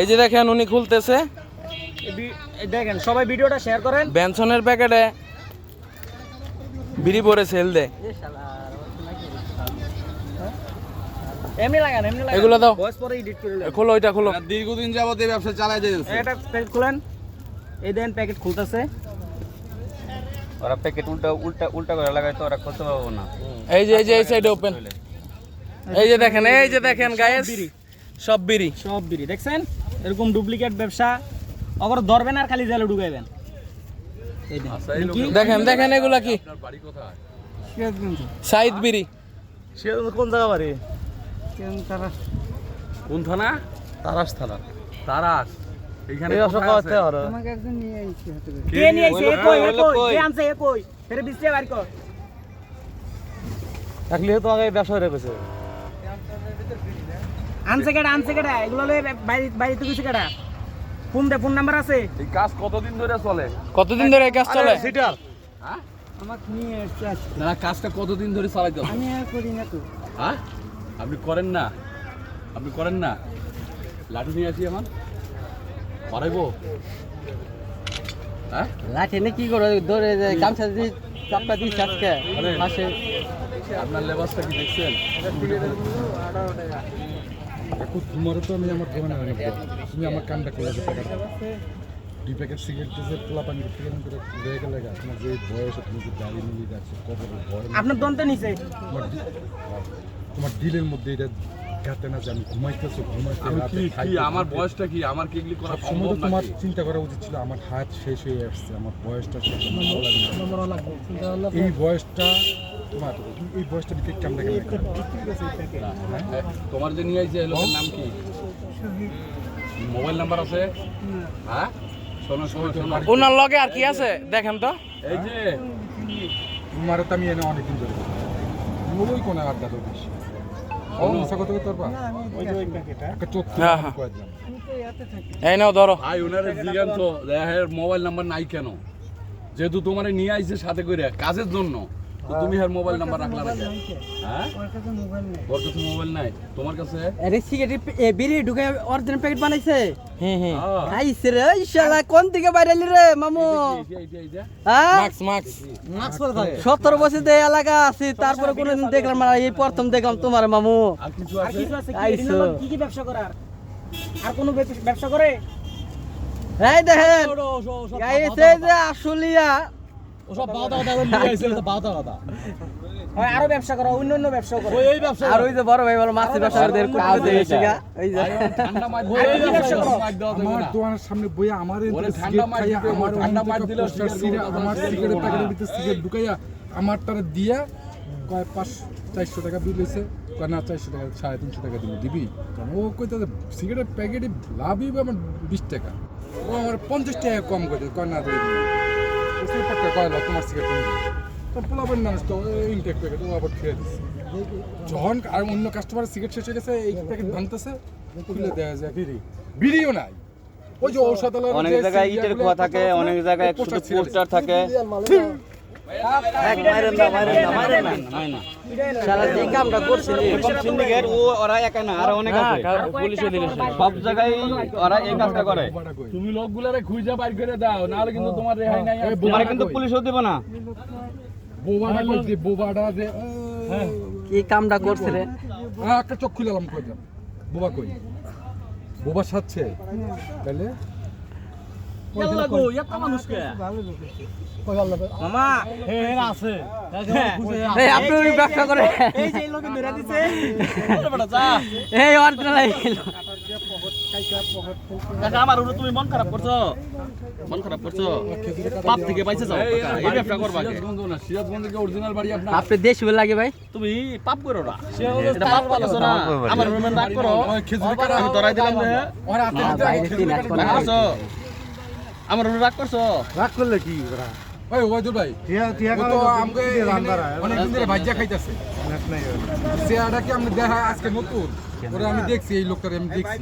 এই যে দেখেন উনি খুলতেছে। দেখেন সবাই ভিডিওটা শেয়ার করেন। বেনসনের প্যাকেটে বিড়ি পরে সেল দেয়। এমনি লাগান এমনি লাগান। এগুলো দাও। ভয়েস পরে এডিট করে নেন খোলো ওইটা খোলো। দীর্ঘদিন যাবত এই ব্যবসা যাচ্ছে এটা প্যাকেট খুলেন। এই দেন প্যাকেট খুলতেছে। ওরা প্যাকেট উল্টা উল্টা উল্টা করে লাগায় তো ওরা করতে পারব না। এই যে এই যে এই সাইডে ওপেন এই যে দেখেন এই যে দেখেন গায়েস সব বিড়ি। সব বিড়ি দেখছেন? এরকম ডুপ্লিকেট ব্যবসা অগর ধরবেন আর খালি জেলে ঢুকাইবেন। দেন কি? দেখেন দেখেন এগুলা কি? সাইদ বিড়ি। কোন জায়গা বাড়ি? কোন থানা? তারাস থানা। তারাস। এখানে এই ব্যবসা করতে পারো। কে নিয়ে আইছে? এ কই এ কই? কে আনছে এ কই ফেরে বাড়ি কর। থাকলে তো আগে ব্যবসা রেখেছে আনছে কেডা আনছে কেডা? এগুলো লয়ে বাইরে বাইরে তো কিছু কেডা? ফোন দে ফোন নাম্বার আছে? এই কাজ কতদিন ধরে চলে? কতদিন ধরে এই কাজ চলে? সিটার। আমাকে নিয়ে এসছে না কাজটা কতদিন ধরে চালাইতে হবে আমি আর করি না তো। হ্যাঁ? আপনি করেন না। আপনি করেন না। লাঠি নিয়ে আসি আমার করাইবো? হ্যাঁ? লাঠি এনে কি করে ধরে যে গামছা দিয়ে চাপটা দিচ্ছে আজকে পাশে আপনার লেবাসটা কি দেখছেন? কাকু তোমারও তো আমি আমার দোকানে আনব তুমি আমার কামটা করে দিতে টাকা দুই প্যাকেট সিগারেট দিয়েছে পোলা পানি করতে গেলাম করে রয়ে গেলে তোমার যে বয়সে তুমি যে গাড়ি নিয়ে যাচ্ছ কবর ভয় আপনার দন্তে নিছে। তোমার দিলের মধ্যে এটা গাতে না যে আমি ঘুমাইতেছো ঘুমাইতে কি কি আমার বয়সটা কি? আমার কি এগুলি করা সম্ভব তো তোমার চিন্তা করা উচিত ছিল আমার হাত শেষ হয়ে আসছে আমার বয়সটা শেষ আমার না। এই বয়সটা এই বয়সটা তোমার যে নিয়ে আইছে লোকের নাম কি? মোবাইল নাম্বার আছে? হ্যাঁ? শোনো শোনো শোনো। ওনার লগে আর কি আছে? দেখেন তো। এই যে তোমার তো আমি এনে অনেকদিন ধরে ওই কোন আড্ডা তো বেশি। হ্যাঁ, হ্যাঁ। কয়ে দিলাম এই নাও ধরো। ভাই ওনারে তো মোবাইল নাম্বার নাই কেন? যেহেতু তোমার নিয়ে আইছে সাথে করে কাজের জন্য। তো তুমি আর মোবাইল নাম্বার রাখলা না হ্যাঁ? ওর কাছে মোবাইল নাই। তোমার কাছে? আরে সিগারেট বিড়ি ঢুকে অরিজিনাল প্যাকেট বানাইছে। হ্যাঁ। আইছে রে শালা কোন দিকে বাইরে রে মামু। হ্যাঁ? বছর দিয়ে এলাকা আছি তারপরে কোনোদিন দেখলাম না এই প্রথম দেখলাম তোমার মামু। আর কিছু আছে? কি? ব্যবসা করার? আর কোনো ব্যবসা করে? এই দেখেন। যে আসলিয়া হয় আরও ব্যবসা করো অন্য অন্য ব্যবসা করো। আর ওই যে বড় ভাই বলো মাছের ব্যবসা করে দেড় কোটি দিয়ে এসে গা ওই যে। ভাই, ওর ঠান্ডা মাছ আর ব্যবসা করো? আমার। দোকানের সামনে বইয়া আমার ঠান্ডা ঠান্ডা দিলে সিগারেট। প্যাকেটের ভিতরে সিগারেট ঢুকাইয়া আমার তারা দিয়া কয় পাঁচ চারশো টাকা বিল হয়েছে কয় না চারশো টাকা সাড়ে তিনশো টাকা দিবি দিবি? ও কইতে সিগারেট প্যাকেটে লাভই আমার বিশ টাকা। ও আমার পঞ্চাশ টাকা কম করে কয় না দিয়ে দিবি বুঝতে পারতে কয় না তোমার সিগারেট তো পোলাবেন মানুষ তো ইনটেক প্যাকেট ও আবার খেয়ে দিচ্ছে যখন আর অন্য কাস্টমারের সিগারেট শেষ হয়ে গেছে এই প্যাকেট ভাঙতেছে খুলে দেওয়া যায় বিড়ি বিড়িও নাই ওই যে ঔষধালয় অনেক জায়গায় ইটের খোয়া থাকে অনেক জায়গায় পোস্টার থাকে শালা যে কামটা করছিলি সিন্ডিকেট ও ওরা একা না আর অনেক আছে। পুলিশে দিলে সব জায়গায় ওরা এই কাজটা করে। বাড়া কই? তুমি লোকগুলারে খুঁজে বাইর করে দাও নাহলে কিন্তু তোমার রেহাই নাই। তোমার কিন্তু পুলিশও দেবে না। বোবাটা কই যে বোবাটা যে হ্যাঁ। কি কামটা করছে রে। একটা কই বোবা কই? বোবা সাচ্ছে তাহলে আপনি ব্যবসা করে এই যে এই লোকে ধরে দিছে। এই অরিজিনাল আমার তুমি মন খারাপ করছ? মন খারাপ করছ? পাপ থেকে পাইছে যাও এই ব্যবসা করবা সিরাজগঞ্জের অরিজিনাল বাড়ি আপনার? আপনি দেশ বলে লাগে ভাই? তুমি পাপ করো না। এটা পাপ করছ না আমার রুমে রাগ করো। ওই কাটা আমি ধরাই দিলাম যে। ওর হাতে আমার রাগ করছ? রাগ করলে কি ওই ওয়াজুর ভাই ও তো আমকে অনেক দিন ধরে ভাজ্যা খাইতাছে। চেয়ারটা কি আমি দেখা আজকে নতুন? ওরা আমি দেখছি এই লোকটারে আমি দেখছি।